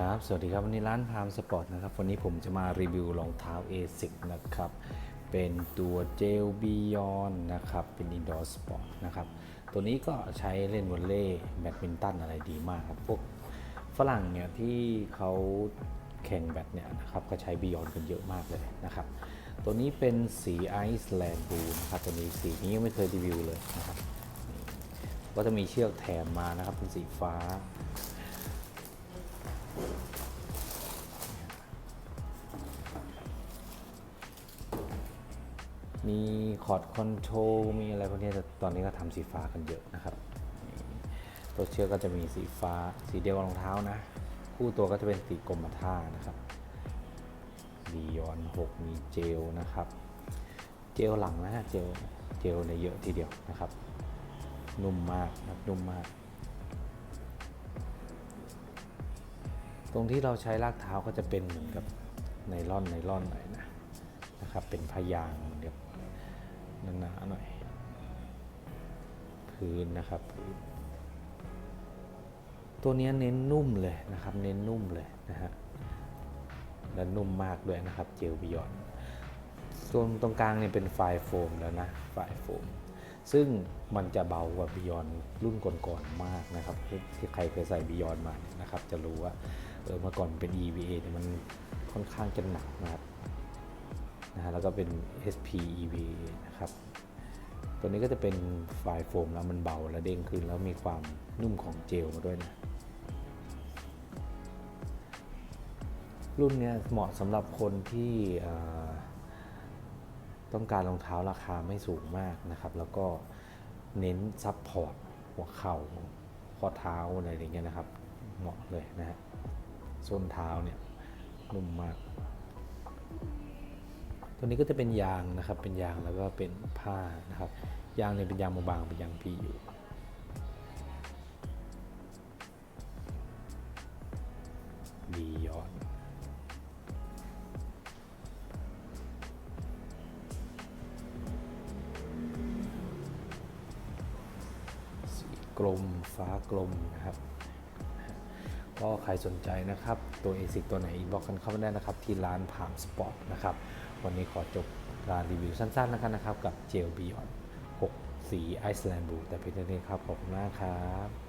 ครับ สวัสดีครับ วันนี้ร้านพามสปอร์ตนะครับ วันนี้ผมจะมารีวิวรองเท้า ASIC นะครับ เป็นตัวเจลบียอนนะครับ เป็นอินดอร์สปอร์ตนะครับ ตัวนี้ก็ใช้เล่นวอลเลย์แบดมินตันอะไรดีมากครับ พวกฝรั่งเนี่ยที่เขาแข่งแบดเนี่ยนะครับ ก็ใช้บียอนกันเยอะมากเลยนะครับ ตัวนี้เป็นสีไอซ์แลนด์บลูนะครับ ตัวนี้สีนี้ยังไม่เคยรีวิวเลยนะครับ ก็จะมีเชือกแถมมานะครับเป็นสีฟ้า มีคอร์ดคอนโทรลมีอะไรพวกนี้แต่ตอนนี้ก็ทำสีฟ้ากันเยอะนะครับตัวเชือกก็จะมีสีฟ้าสีเดียวกับรองเท้านะ คู่ตัวก็จะเป็นสีกรมท่านะครับบียอน6มีเจลนะครับ เจลหลังนะเจลเจลเนี่ยเยอะทีเดียวนะครับ นุ่มมากนะนุ่มมาก ตรงที่เราใช้ลากเท้าก็จะเป็นเหมือนกับไนล่อนไนล่อนหน่อยนะนะครับเป็นพยางเดี๋ยว หนาๆหน่อย พื้นนะครับพื้นตัวนี้เน้นนุ่มเลยนะครับ เน้นนุ่มเลยนะฮะและนุ่มมากด้วยนะครับเจลบิยอนตรงตรงกลางเนี่ยเป็นไฟล์โฟมแล้วนะไฟล์โฟม ซึ่งมันจะเบากว่าบิยอนรุ่นก่อนๆมากนะครับที่ใครเคยใส่บิยอนมาเนี่ยนะครับ จะรู้ว่าเออเมื่อก่อนเป็น EVA เนี่ยมันค่อนข้างจะหนักนะครับ นะฮะแล้วก็เป็น sp ev นะครับ ตัวนี้ก็จะเป็นไฟล์โฟมแล้วมันเบาและเด้งขึ้น แล้วมีความนุ่มของเจลมาด้วยนะ รุ่นนี้เหมาะสำหรับคนที่ต้องการรองเท้าราคาไม่สูงมากนะครับ แล้วก็เน้นซับพอร์ตหัวเข่าข้อเท้าอะไรอย่างเงี้ยนะครับ เหมาะเลยนะฮะส้นเท้าเนี่ยนุ่มมาก ตัวนี้ก็จะเป็นยางนะครับ เป็นยางแล้วก็เป็นผ้านะครับ ยางเนี่ยเป็นยางบางๆเป็นยางพีอยู่บียอนสีกลมฟ้ากลมนะครับก็ใครสนใจนะครับ ตัว ASIC ตัวไหนบอกกันเข้ามาได้นะครับ ที่ร้านพามสปอร์ตนะครับ วันนี้ขอจบการรีวิวสั้นๆแล้วกันนะครับ กับเจลบียอน6สีไอซ์แลนด์บลูแต่เพียงเท่านี้ครับ ขอบคุณมากครับ